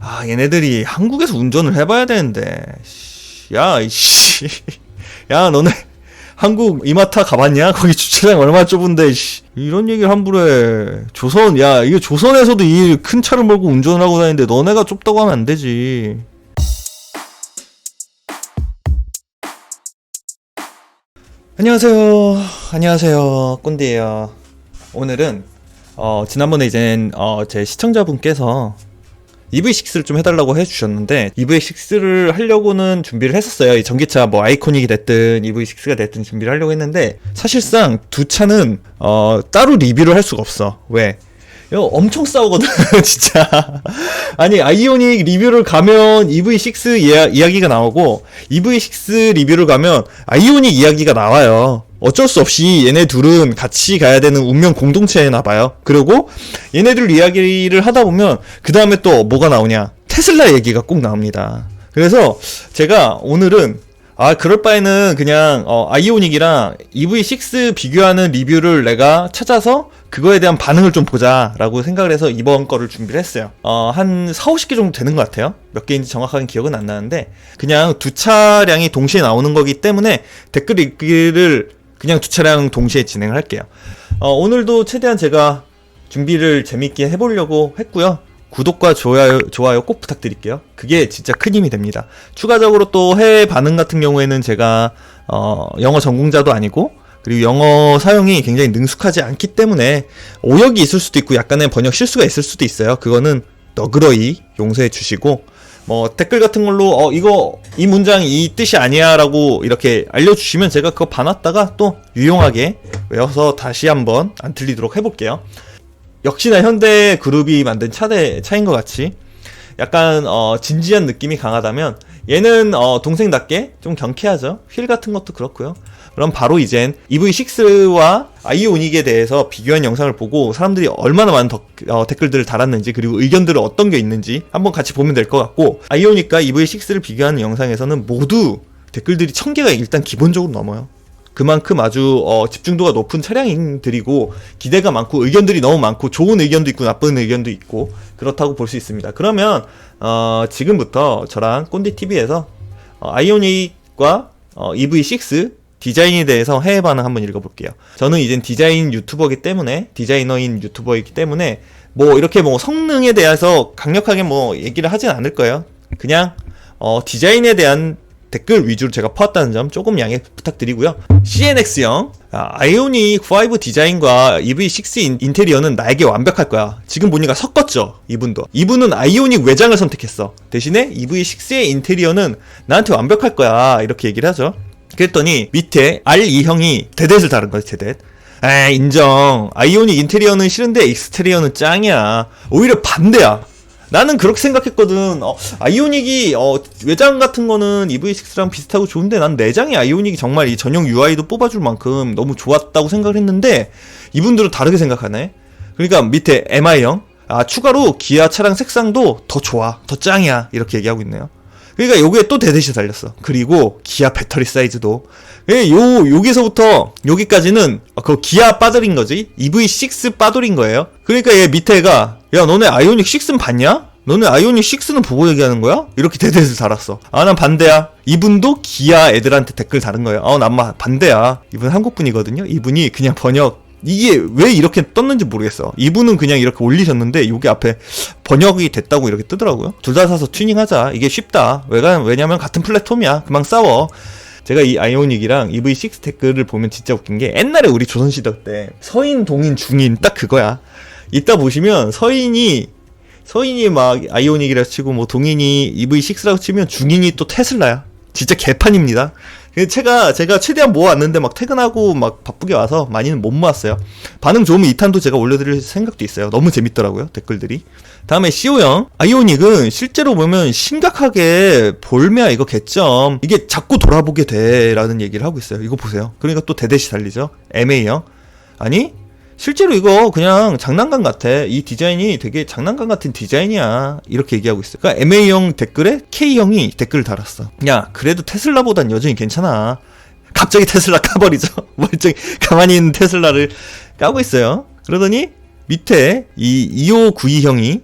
아 얘네들이 한국에서 운전을 해봐야 되는데. 씨, 야 이씨. 야 너네 한국 이마타 가봤냐? 거기 주차장 얼마나 좁은데 씨. 이런 얘기를 함부로 해. 조선 야 이게 조선에서도 이 큰 차를 몰고 운전을 하고 다니는데 너네가 좁다고 하면 안 되지. 안녕하세요. 안녕하세요. 꼰대예요. 오늘은 어 지난번에 이제 어 제 시청자분께서 EV6를 좀 해달라고 해주셨는데 EV6를 하려고는 준비를 했었어요. 이 전기차 뭐 아이코닉이 됐든 EV6가 됐든 준비를 하려고 했는데 사실상 두 차는 어 따로 리뷰를 할 수가 없어. 왜? 이거 엄청 싸우거든 진짜 아니 아이오닉 리뷰를 가면 EV6 이야, 이야기가 나오고 EV6 리뷰를 가면 아이오닉 이야기가 나와요 어쩔 수 없이 얘네 둘은 같이 가야 되는 운명 공동체나 봐요 그리고 얘네들 이야기를 하다 보면 그 다음에 또 뭐가 나오냐 테슬라 얘기가 꼭 나옵니다 그래서 제가 오늘은 아 그럴 바에는 그냥 어, 아이오닉이랑 EV6 비교하는 리뷰를 내가 찾아서 그거에 대한 반응을 좀 보자라고 생각을 해서 이번 거를 준비를 했어요. 어, 한 4, 50개 정도 되는 것 같아요. 몇 개인지 정확하게 기억은 안 나는데 그냥 두 차량이 동시에 나오는 거기 때문에 댓글 읽기를 그냥 두 차량 동시에 진행을 할게요. 어, 오늘도 최대한 제가 준비를 재밌게 해보려고 했고요. 구독과 좋아요, 좋아요 꼭 부탁드릴게요. 그게 진짜 큰 힘이 됩니다. 추가적으로 또 해외 반응 같은 경우에는 제가 어, 영어 전공자도 아니고 그리고 영어 사용이 굉장히 능숙하지 않기 때문에 오역이 있을 수도 있고 약간의 번역 실수가 있을 수도 있어요. 그거는 너그러이 용서해 주시고 뭐 댓글 같은 걸로 어 이거 이 문장 이 뜻이 아니야라고 이렇게 알려주시면 제가 그거 봐놨다가 또 유용하게 외워서 다시 한번 안 틀리도록 해볼게요. 역시나 현대 그룹이 만든 차대 차인 것 같이 약간 어, 진지한 느낌이 강하다면 얘는 어, 동생답게 좀 경쾌하죠. 휠 같은 것도 그렇고요. 그럼 바로 이젠 EV6와 아이오닉에 대해서 비교한 영상을 보고 사람들이 얼마나 많은 더, 어, 댓글들을 달았는지 그리고 의견들을 어떤 게 있는지 한번 같이 보면 될 것 같고 아이오닉과 EV6를 비교하는 영상에서는 모두 댓글들이 1000개가 일단 기본적으로 넘어요. 그만큼 아주 어, 집중도가 높은 차량들이고 기대가 많고 의견들이 너무 많고 좋은 의견도 있고 나쁜 의견도 있고 그렇다고 볼 수 있습니다. 그러면 어, 지금부터 저랑 꼰디 TV에서 어, 아이오닉과 어, EV6 디자인에 대해서 해외 반응 한번 읽어볼게요. 저는 이젠 디자인 유튜버이기 때문에 디자이너인 유튜버이기 때문에 뭐 이렇게 뭐 성능에 대해서 강력하게 뭐 얘기를 하진 않을 거예요. 그냥 어, 디자인에 대한 댓글 위주로 제가 퍼왔다는 점 조금 양해 부탁드리고요. CNX형 아, 아이오닉 5 디자인과 EV6 인테리어는 나에게 완벽할 거야. 지금 보니까 섞었죠. 이분도. 이분은 아이오닉 외장을 선택했어. 대신에 EV6의 인테리어는 나한테 완벽할 거야. 이렇게 얘기를 하죠. 그랬더니 밑에 R2형이 대댓을 다른 거지 대댓. 에 인정. 아이오닉 인테리어는 싫은데 익스테리어는 짱이야. 오히려 반대야. 나는 그렇게 생각했거든. 어, 아이오닉이 어, 외장 같은 거는 EV6랑 비슷하고 좋은데 난 내장의 아이오닉이 정말 이 전용 UI도 뽑아줄 만큼 너무 좋았다고 생각을 했는데 이분들은 다르게 생각하네. 그러니까 밑에 MI형 아 추가로 기아 차량 색상도 더 좋아, 더 짱이야 이렇게 얘기하고 있네요. 그러니까 요게 또 대대시 달렸어. 그리고 기아 배터리 사이즈도 예, 요 여기서부터 여기까지는 그 기아 빠들인 거지. EV6 빠돌인 거예요. 그러니까 얘 밑에가 야 너네 아이오닉 6는 봤냐? 너네 아이오닉 6는 보고 얘기하는 거야? 이렇게 대댓을 달았어. 아, 난 반대야. 이분도 기아 애들한테 댓글 다른 거예요. 아, 난 반대야. 이분 한국 분이거든요. 이분이 그냥 번역 이게 왜 이렇게 떴는지 모르겠어. 이분은 그냥 이렇게 올리셨는데 여기 앞에 번역이 됐다고 이렇게 뜨더라고요. 둘 다 사서 튜닝하자. 이게 쉽다. 왜가 왜냐면 같은 플랫폼이야. 그만 싸워. 제가 이 아이오닉이랑 EV6 댓글을 보면 진짜 웃긴 게 옛날에 우리 조선시대 때 서인, 동인, 중인 딱 그거야. 이따 보시면 서인이 서인이 막 아이오닉이라 치고 뭐 동인이 EV6라고 치면 중인이 또 테슬라야. 진짜 개판입니다. 제가 제가 최대한 모아왔는데 막 퇴근하고 막 바쁘게 와서 많이는 못 모았어요. 반응 좋으면 2탄도 제가 올려드릴 생각도 있어요. 너무 재밌더라고요 댓글들이. 다음에 시오형 아이오닉은 실제로 보면 심각하게 볼메야 이거 개점 이게 자꾸 돌아보게 돼라는 얘기를 하고 있어요. 이거 보세요. 그러니까 또 대대시 달리죠. MA형 아니 실제로 이거 그냥 장난감 같아. 이 디자인이 되게 장난감 같은 디자인이야. 이렇게 얘기하고 있어. 그러니까 MA형 댓글에 K형이 댓글을 달았어. 야, 그래도 테슬라보단 여전히 괜찮아. 갑자기 테슬라 까버리죠. 멀쩡히 가만히 있는 테슬라를 까고 있어요. 그러더니 밑에 이 2592형이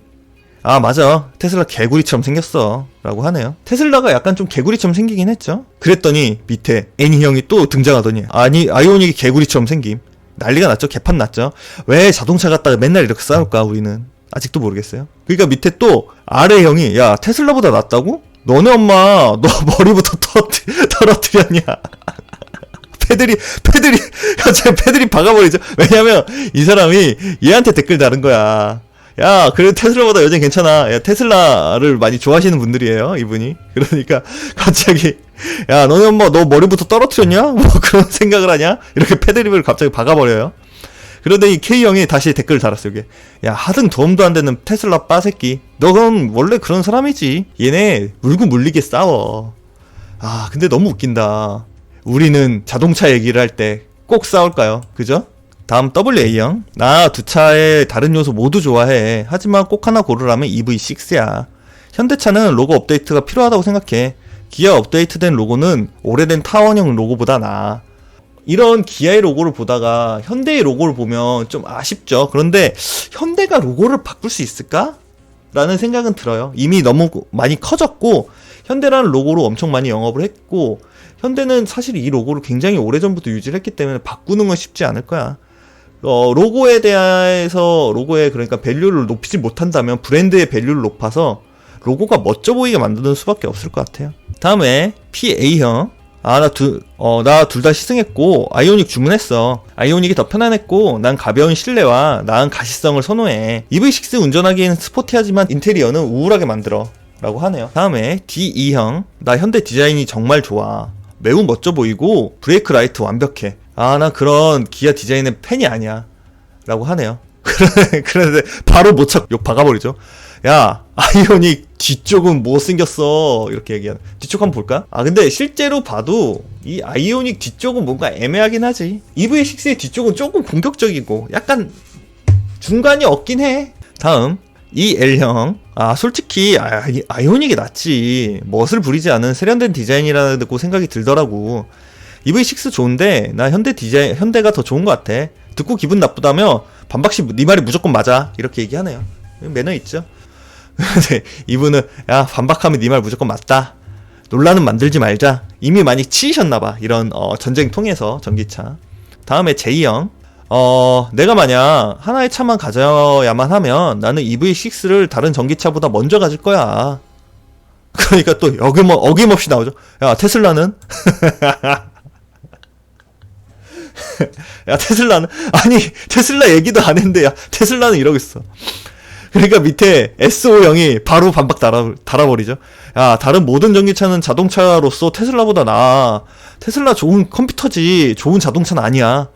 아 맞아 테슬라 개구리처럼 생겼어 라고 하네요 테슬라가 약간 좀 개구리처럼 생기긴 했죠 그랬더니 밑에 애니 형이 또 등장하더니 아니 아이오닉이 개구리처럼 생김 난리가 났죠 개판 났죠 왜 자동차 갖다가 맨날 이렇게 싸울까 우리는 아직도 모르겠어요 그러니까 밑에 또 아래 형이 야 테슬라보다 낫다고? 너네 엄마 너 머리부터 떨어뜨- 떨어뜨렸냐 패들이 패들이 갑자기 패들이 박아버리죠. 왜냐면 이 사람이 얘한테 댓글 다른 거야. 야, 그래도 테슬라보다 여전 괜찮아. 야, 테슬라를 많이 좋아하시는 분들이에요, 이분이. 그러니까 갑자기 야, 너네 엄마 너 머리부터 떨어뜨렸냐? 뭐 그런 생각을 하냐? 이렇게 패드립을 갑자기 박아버려요. 그런데 이 K 형이 다시 댓글을 달았어요. 이게 야 하등 도움도 안 되는 테슬라 빠새끼. 너건 원래 그런 사람이지. 얘네 물고 물리게 싸워. 아 근데 너무 웃긴다. 우리는 자동차 얘기를 할 때 꼭 싸울까요? 그죠? 다음 WA형. 나 두 차의 다른 요소 모두 좋아해. 하지만 꼭 하나 고르라면 EV6야. 현대차는 로고 업데이트가 필요하다고 생각해. 기아 업데이트된 로고는 오래된 타원형 로고보다 나아. 이런 기아의 로고를 보다가 현대의 로고를 보면 좀 아쉽죠. 그런데 현대가 로고를 바꿀 수 있을까? 라는 생각은 들어요. 이미 너무 많이 커졌고 현대라는 로고로 엄청 많이 영업을 했고 현대는 사실 이 로고를 굉장히 오래전부터 유지를 했기 때문에 바꾸는 건 쉽지 않을 거야. 어, 로고에 대해서 로고의 그러니까 밸류를 높이지 못한다면 브랜드의 밸류를 높아서 로고가 멋져 보이게 만드는 수밖에 없을 것 같아요. 다음에 PA형. 아, 나 두, 어, 나 둘 다 시승했고, 아이오닉 주문했어. 아이오닉이 더 편안했고, 난 가벼운 실내와 나은 가시성을 선호해. EV6 운전하기에는 스포티하지만 인테리어는 우울하게 만들어. 라고 하네요. 다음에 D2형. 나 현대 디자인이 정말 좋아. 매우 멋져 보이고, 브레이크 라이트 완벽해. 아, 나 그런 기아 디자인의 팬이 아니야. 라고 하네요. 그런데 바로 못착 욕 박아버리죠. 야, 아이오닉 뒤쪽은 못생겼어. 이렇게 얘기하는. 뒤쪽 한번 볼까? 아, 근데 실제로 봐도 이 아이오닉 뒤쪽은 뭔가 애매하긴 하지. EV6의 뒤쪽은 조금 공격적이고 약간 중간이 없긴 해. 다음. 이 L형. 아, 솔직히, 아, 이 아이오닉이 낫지. 멋을 부리지 않은 세련된 디자인이라고 생각이 들더라고. EV6 좋은데, 나 현대 디자인, 현대가 더 좋은 것 같아. 듣고 기분 나쁘다며, 반박시, 네 말이 무조건 맞아. 이렇게 얘기하네요. 매너 있죠? 근데 이분은, 야, 반박하면 네 말 무조건 맞다. 논란은 만들지 말자. 이미 많이 치이셨나봐. 이런, 어, 전쟁 통해서, 전기차. 다음에 J형. 어, 내가 만약 하나의 차만 가져야만 하면 나는 EV6를 다른 전기차보다 먼저 가질 거야. 그러니까 또 어김, 어김없이 나오죠. 야, 테슬라는? 야, 테슬라는? 아니, 테슬라 얘기도 안 했는데, 야, 테슬라는 이러고 있어. 그러니까 밑에 SO형이 바로 반박 달아, 달아버리죠. 야, 다른 모든 전기차는 자동차로서 테슬라보다 나아. 테슬라 좋은 컴퓨터지, 좋은 자동차는 아니야.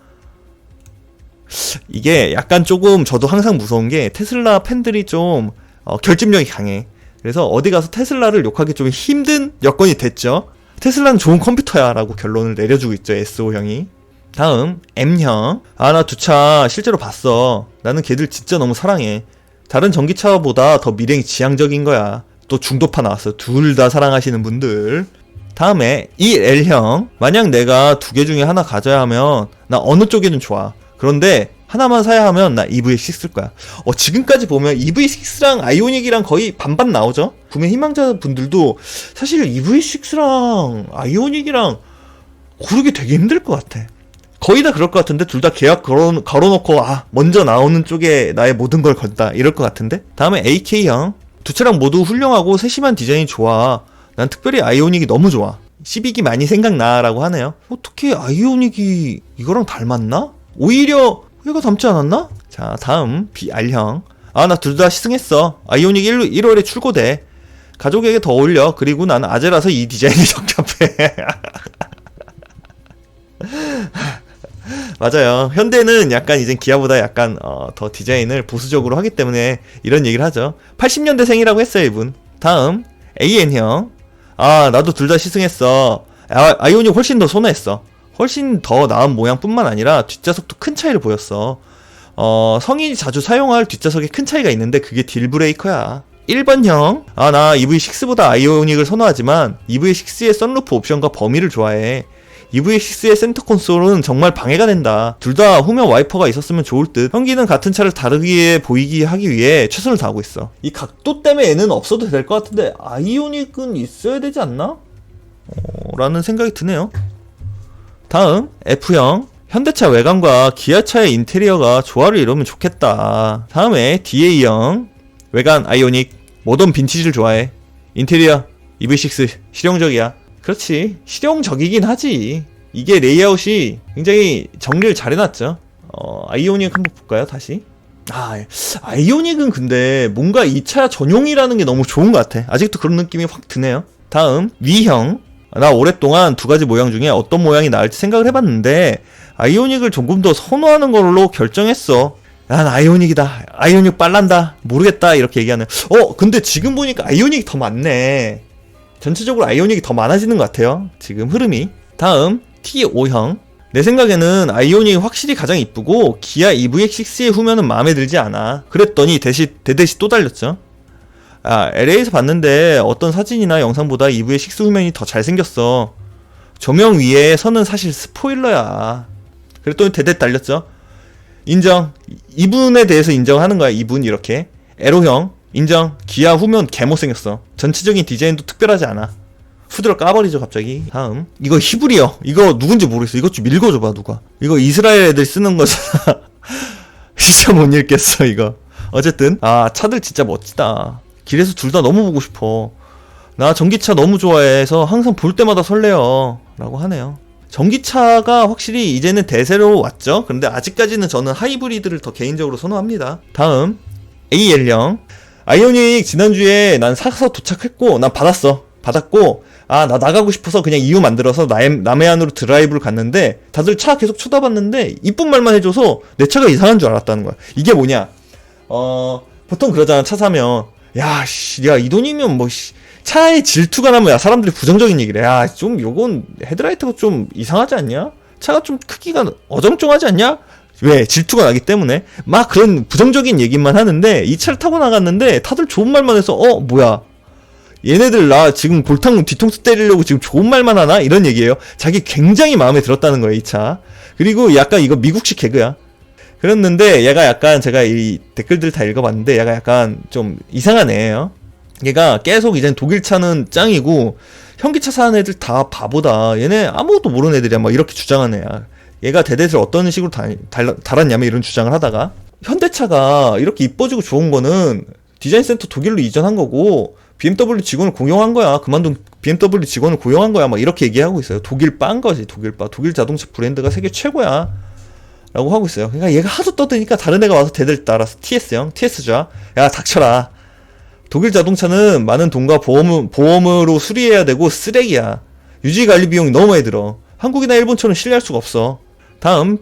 이게 약간 조금 저도 항상 무서운 게 테슬라 팬들이 좀 어, 결집력이 강해. 그래서 어디 가서 테슬라를 욕하기 좀 힘든 여건이 됐죠. 테슬라는 좋은 컴퓨터야 라고 결론을 내려주고 있죠. SO형이. 다음 M형. 아 나 두 차 실제로 봤어. 나는 걔들 진짜 너무 사랑해. 다른 전기차보다 더 밀행이 지향적인 거야. 또 중도파 나왔어. 둘 다 사랑하시는 분들. 다음에 이 L형. 만약 내가 두 개 중에 하나 가져야 하면 나 어느 쪽에는 좋아. 그런데 하나만 사야 하면 나 EV6 쓸 거야. 어, 지금까지 보면 EV6랑 아이오닉이랑 거의 반반 나오죠? 구매 희망자 분들도 사실 EV6랑 아이오닉이랑 고르기 되게 힘들 것 같아. 거의 다 그럴 것 같은데 둘 다 계약 걸어, 걸어놓고 아 먼저 나오는 쪽에 나의 모든 걸 건다. 이럴 것 같은데? 다음에 AK형. 두 차량 모두 훌륭하고 세심한 디자인이 좋아. 난 특별히 아이오닉이 너무 좋아. 12기 많이 생각나라고 하네요. 어떻게 아이오닉이 이거랑 닮았나? 오히려 얘가 닮지 않았나? 자 다음 BR형. 아 나 둘 다 시승했어. 아이오닉 1, 1월에 출고돼. 가족에게 더 어울려. 그리고 나는 아재라서 이 디자인이 적합해 맞아요. 현대는 약간 이제 기아보다 약간 어, 더 디자인을 보수적으로 하기 때문에 이런 얘기를 하죠. 80년대생이라고 했어요, 이분. 다음 AN형. 아, 나도 둘 다 시승했어. 아, 아이오닉 훨씬 더 선호했어. 훨씬 더 나은 모양뿐만 아니라 뒷좌석도 큰 차이를 보였어. 어, 성인이 자주 사용할 뒷좌석에 큰 차이가 있는데 그게 딜브레이커야. 1번형. 아, 나 EV6보다 아이오닉을 선호하지만 EV6의 썬루프 옵션과 범위를 좋아해. EV6의 센터 콘솔은 정말 방해가 된다. 둘 다 후면 와이퍼가 있었으면 좋을 듯. 현기는 같은 차를 다르게 보이게 하기 위해 최선을 다하고 있어. 이 각도 때문에 얘는 없어도 될 것 같은데 아이오닉은 있어야 되지 않나? 어, 라는 생각이 드네요. 다음 F형 현대차 외관과 기아차의 인테리어가 조화를 이루면 좋겠다. 다음에 DA형 외관 아이오닉 모던 빈티지를 좋아해. 인테리어 EV6 실용적이야. 그렇지 실용적이긴 하지. 이게 레이아웃이 굉장히 정리를 잘 해놨죠. 어, 아이오닉 한번 볼까요 다시? 아, 아이오닉은 근데 뭔가 이차 전용이라는 게 너무 좋은 것 같아. 아직도 그런 느낌이 확 드네요. 다음 위형 나 오랫동안 두 가지 모양 중에 어떤 모양이 나을지 생각을 해봤는데 아이오닉을 조금 더 선호하는 걸로 결정했어. 난 아이오닉이다. 아이오닉 빨란다. 모르겠다. 이렇게 얘기하는. 어, 근데 지금 보니까 아이오닉이 더 많네. 전체적으로 아이오닉이 더 많아지는 것 같아요. 지금 흐름이. 다음 T5형. 내 생각에는 아이오닉이 확실히 가장 이쁘고 기아 EVX6의 후면은 마음에 들지 않아. 그랬더니 대시 대대시 또 달렸죠. 아, LA에서 봤는데 어떤 사진이나 영상보다 EVX6 후면이 더 잘생겼어. 조명 위에 선은 사실 스포일러야. 그랬더니 대대 달렸죠. 인정. 이분에 대해서 인정하는 거야. 이분 이렇게. 에로형 인정. 기아 후면 개못생겼어. 전체적인 디자인도 특별하지 않아. 후드를 까버리죠 갑자기. 다음 이거 히브리어. 이거 누군지 모르겠어. 이것 좀 읽어줘봐 누가. 이거 이스라엘 애들 쓰는 거잖아. 진짜 못 읽겠어 이거. 어쨌든 아 차들 진짜 멋지다. 길에서 둘 다 너무 보고 싶어. 나 전기차 너무 좋아해서 항상 볼 때마다 설레요. 라고 하네요. 전기차가 확실히 이제는 대세로 왔죠. 그런데 아직까지는 저는 하이브리드를 더 개인적으로 선호합니다. 다음 AL0 아이오닉 지난주에 난 사서 도착했고 난 받았어. 받았고 아 나 나가고 싶어서 그냥 이유 만들어서 남, 남해안으로 드라이브를 갔는데 다들 차 계속 쳐다봤는데 이쁜 말만 해줘서 내 차가 이상한 줄 알았다는 거야. 이게 뭐냐? 어 보통 그러잖아 차 사면 야씨 야이 돈이면 뭐 씨, 차에 질투가 나면 야 사람들이 부정적인 얘기를 해. 야좀 요건 헤드라이트가 좀 이상하지 않냐? 차가 좀 크기가 어정쩡하지 않냐? 왜 질투가 나기 때문에? 막 그런 부정적인 얘기만 하는데 이 차를 타고 나갔는데 다들 좋은 말만 해서 어 뭐야? 얘네들 나 지금 골탕 뒤통수 때리려고 지금 좋은 말만 하나? 이런 얘기예요. 자기 굉장히 마음에 들었다는 거예요 이 차. 그리고 약간 이거 미국식 개그야. 그랬는데 얘가 약간 제가 이 댓글들 다 읽어봤는데 얘가 약간 좀 이상한 애예요. 얘가 계속 이제 독일 차는 짱이고 현기차 사는 애들 다 바보다. 얘네 아무것도 모르는 애들이야. 막 이렇게 주장하는 애야 얘가 대대를 어떤 식으로 달, 달, 달았냐면 이런 주장을 하다가 현대차가 이렇게 이뻐지고 좋은 거는 디자인 센터 독일로 이전한 거고 BMW 직원을 고용한 거야. 그만둔 BMW 직원을 고용한 거야. 막 이렇게 얘기하고 있어요. 독일 빠인 거지. 독일 빠. 독일 자동차 브랜드가 세계 최고야. 라고 하고 있어요. 그러니까 얘가 하도 떠드니까 다른 애가 와서 대들 따라서 TS형, TS좌. 야, 닥쳐라. 독일 자동차는 많은 돈과 보험, 보험으로 수리해야 되고 쓰레기야. 유지 관리 비용이 너무 많이 들어. 한국이나 일본처럼 신뢰할 수가 없어. 다음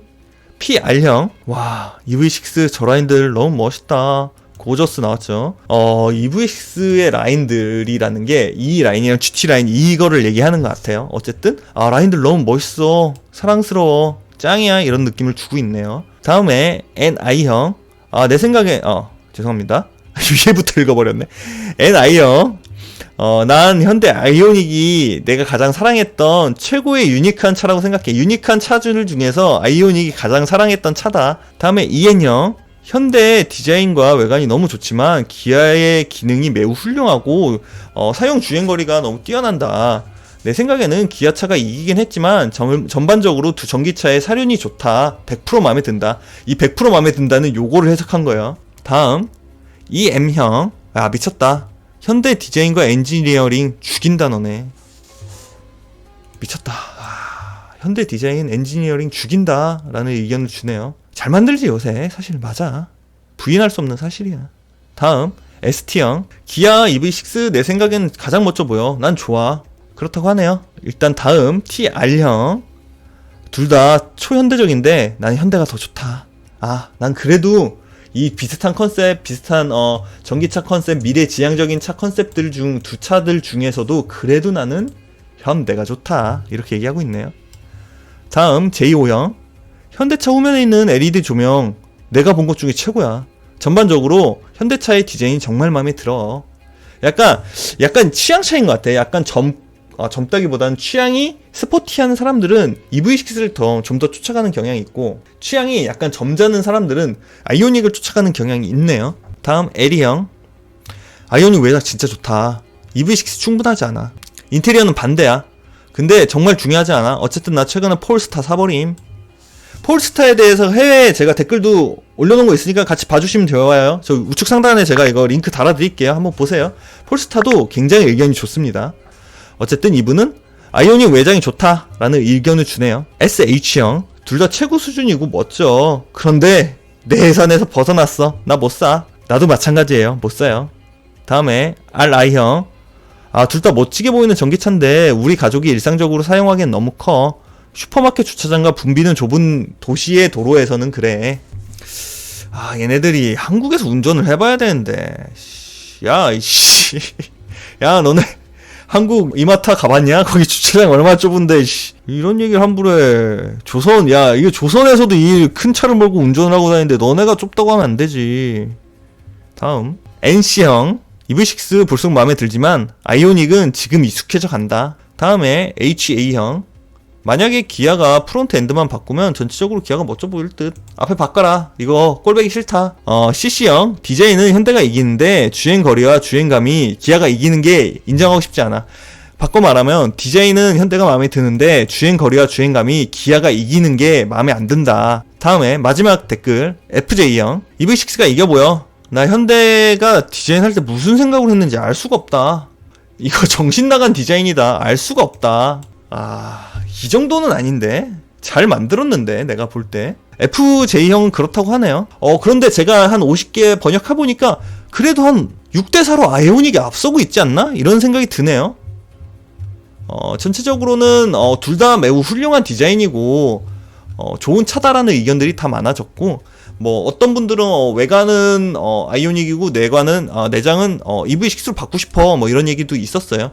PR형 와 EV6 저 라인들 너무 멋있다. 고저스 나왔죠. 어 EV6의 라인들이라는 게 이 라인이랑 GT 라인 이거를 얘기하는 것 같아요. 어쨌든 아 라인들 너무 멋있어. 사랑스러워. 짱이야. 이런 느낌을 주고 있네요. 다음에 NI형. 아 내 생각에 어 죄송합니다. 위에부터 읽어버렸네. NI형 어, 난 현대 아이오닉이 내가 가장 사랑했던 최고의 유니크한 차라고 생각해. 유니크한 차들 중에서 아이오닉이 가장 사랑했던 차다. 다음에 이엔형. 현대 디자인과 외관이 너무 좋지만 기아의 기능이 매우 훌륭하고 어, 사용 주행 거리가 너무 뛰어난다. 내 생각에는 기아차가 이기긴 했지만 전, 전반적으로 두 전기차의 사륜이 좋다. 100% 마음에 든다. 이 100% 마음에 든다는 요거를 해석한 거예요. 다음 이 M형. 아 미쳤다. 현대 디자인과 엔지니어링 죽인다 너네. 미쳤다. 아, 현대 디자인 엔지니어링 죽인다 라는 의견을 주네요. 잘 만들지 요새. 사실 맞아. 부인할 수 없는 사실이야. 다음 ST형 기아 EV6 내 생각엔 가장 멋져 보여. 난 좋아. 그렇다고 하네요. 일단 다음 TR형 둘 다 초현대적인데 난 현대가 더 좋다. 아 난 그래도 이 비슷한 컨셉, 비슷한 어 전기차 컨셉, 미래 지향적인 차 컨셉들 중 두 차들 중에서도 그래도 나는 현대가 좋다 이렇게 얘기하고 있네요. 다음 J5형 현대차 후면에 있는 LED 조명 내가 본 것 중에 최고야. 전반적으로 현대차의 디자인이 정말 마음에 들어. 약간 약간 취향 차인 것 같아. 약간 점 아, 젊다기보다는 취향이 스포티한 사람들은 EV6를 더 좀 더 쫓아가는 경향이 있고 취향이 약간 점잖은 사람들은 아이오닉을 쫓아가는 경향이 있네요. 다음 에리 형. 아이오닉 외장 진짜 좋다. EV6 충분하지 않아. 인테리어는 반대야. 근데 정말 중요하지 않아. 어쨌든 나 최근에 폴스타 사버림. 폴스타에 대해서 해외에 제가 댓글도 올려놓은 거 있으니까 같이 봐주시면 좋아요. 저 우측 상단에 제가 이거 링크 달아드릴게요. 한번 보세요. 폴스타도 굉장히 의견이 좋습니다. 어쨌든 이분은 아이오닉 외장이 좋다라는 의견을 주네요. SH형 둘 다 최고 수준이고 멋져. 그런데 내 예산에서 벗어났어. 나 못 사. 나도 마찬가지예요. 못 사요. 다음에 RI형 아 둘 다 멋지게 보이는 전기차인데 우리 가족이 일상적으로 사용하기엔 너무 커. 슈퍼마켓 주차장과 붐비는 좁은 도시의 도로에서는 그래. 아 얘네들이 한국에서 운전을 해봐야 되는데. 씨, 야 이씨. 야 너네 한국 이마타 가봤냐? 거기 주차장 얼마나 좁은데 씨. 이런 얘기를 함부로 해. 조선 야 이게 조선에서도 이 큰 차를 몰고 운전을 하고 다니는데 너네가 좁다고 하면 안 되지. 다음 NC형 EV6 볼수록 마음에 들지만 아이오닉은 지금 익숙해져 간다. 다음에 HA형 만약에 기아가 프론트 엔드만 바꾸면 전체적으로 기아가 멋져 보일 듯. 앞에 바꿔라. 이거 꼴배기 싫다. 어, CC형 디자인은 현대가 이기는데 주행 거리와 주행감이 기아가 이기는 게 인정하고 싶지 않아. 바꿔 말하면 디자인은 현대가 마음에 드는데 주행 거리와 주행감이 기아가 이기는 게 마음에 안 든다. 다음에 마지막 댓글 FJ형 EV6가 이겨 보여. 나 현대가 디자인 할 때 무슨 생각을 했는지 알 수가 없다. 이거 정신 나간 디자인이다. 알 수가 없다. 아, 이 정도는 아닌데. 잘 만들었는데, 내가 볼 때. FJ형은 그렇다고 하네요. 어, 그런데 제가 한 50개 번역해보니까, 그래도 한 6대4로 아이오닉이 앞서고 있지 않나? 이런 생각이 드네요. 어, 전체적으로는, 어, 둘 다 매우 훌륭한 디자인이고, 어, 좋은 차다라는 의견들이 다 많아졌고, 뭐, 어떤 분들은, 어, 외관은, 어, 아이오닉이고, 내관은, 어, 내장은, 어, EV6로 바꾸고 싶어. 뭐, 이런 얘기도 있었어요.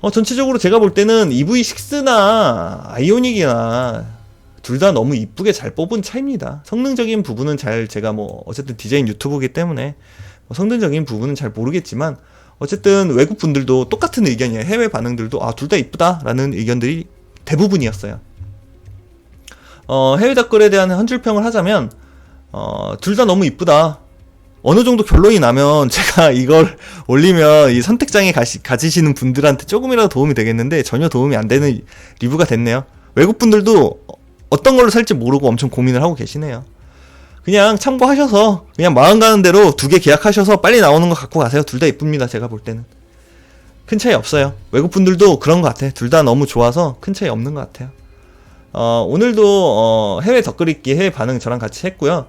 어, 전체적으로 제가 볼 때는 EV6나 아이오닉이나 둘 다 너무 이쁘게 잘 뽑은 차입니다. 성능적인 부분은 잘 제가 뭐 어쨌든 디자인 유튜브이기 때문에 뭐 성능적인 부분은 잘 모르겠지만 어쨌든 외국 분들도 똑같은 의견이에요. 해외 반응들도 아 둘 다 이쁘다라는 의견들이 대부분이었어요. 어, 해외 댓글에 대한 한 줄 평을 하자면 어, 둘 다 너무 이쁘다. 어느 정도 결론이 나면 제가 이걸 올리면 이 선택장에 가시, 가지시는 분들한테 조금이라도 도움이 되겠는데 전혀 도움이 안 되는 리뷰가 됐네요. 외국 분들도 어떤 걸로 살지 모르고 엄청 고민을 하고 계시네요. 그냥 참고하셔서 그냥 마음 가는 대로 두 개 계약하셔서 빨리 나오는 거 갖고 가세요. 둘 다 이쁩니다. 제가 볼 때는. 큰 차이 없어요. 외국 분들도 그런 것 같아. 둘 다 너무 좋아서 큰 차이 없는 것 같아요. 어, 오늘도 어, 해외 댓글 읽기 해외 반응 저랑 같이 했고요.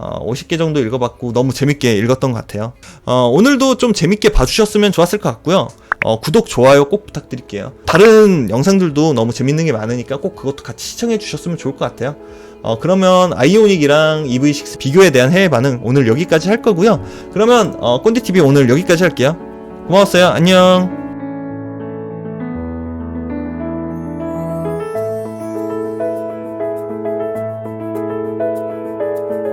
어, 50개 정도 읽어봤고 너무 재밌게 읽었던 것 같아요. 어, 오늘도 좀 재밌게 봐주셨으면 좋았을 것 같고요. 어, 구독, 좋아요 꼭 부탁드릴게요. 다른 영상들도 너무 재밌는 게 많으니까 꼭 그것도 같이 시청해 주셨으면 좋을 것 같아요. 어, 그러면 아이오닉이랑 EV6 비교에 대한 해외 반응 오늘 여기까지 할 거고요. 그러면 어, 꼰대TV 오늘 여기까지 할게요. 고마웠어요. 안녕.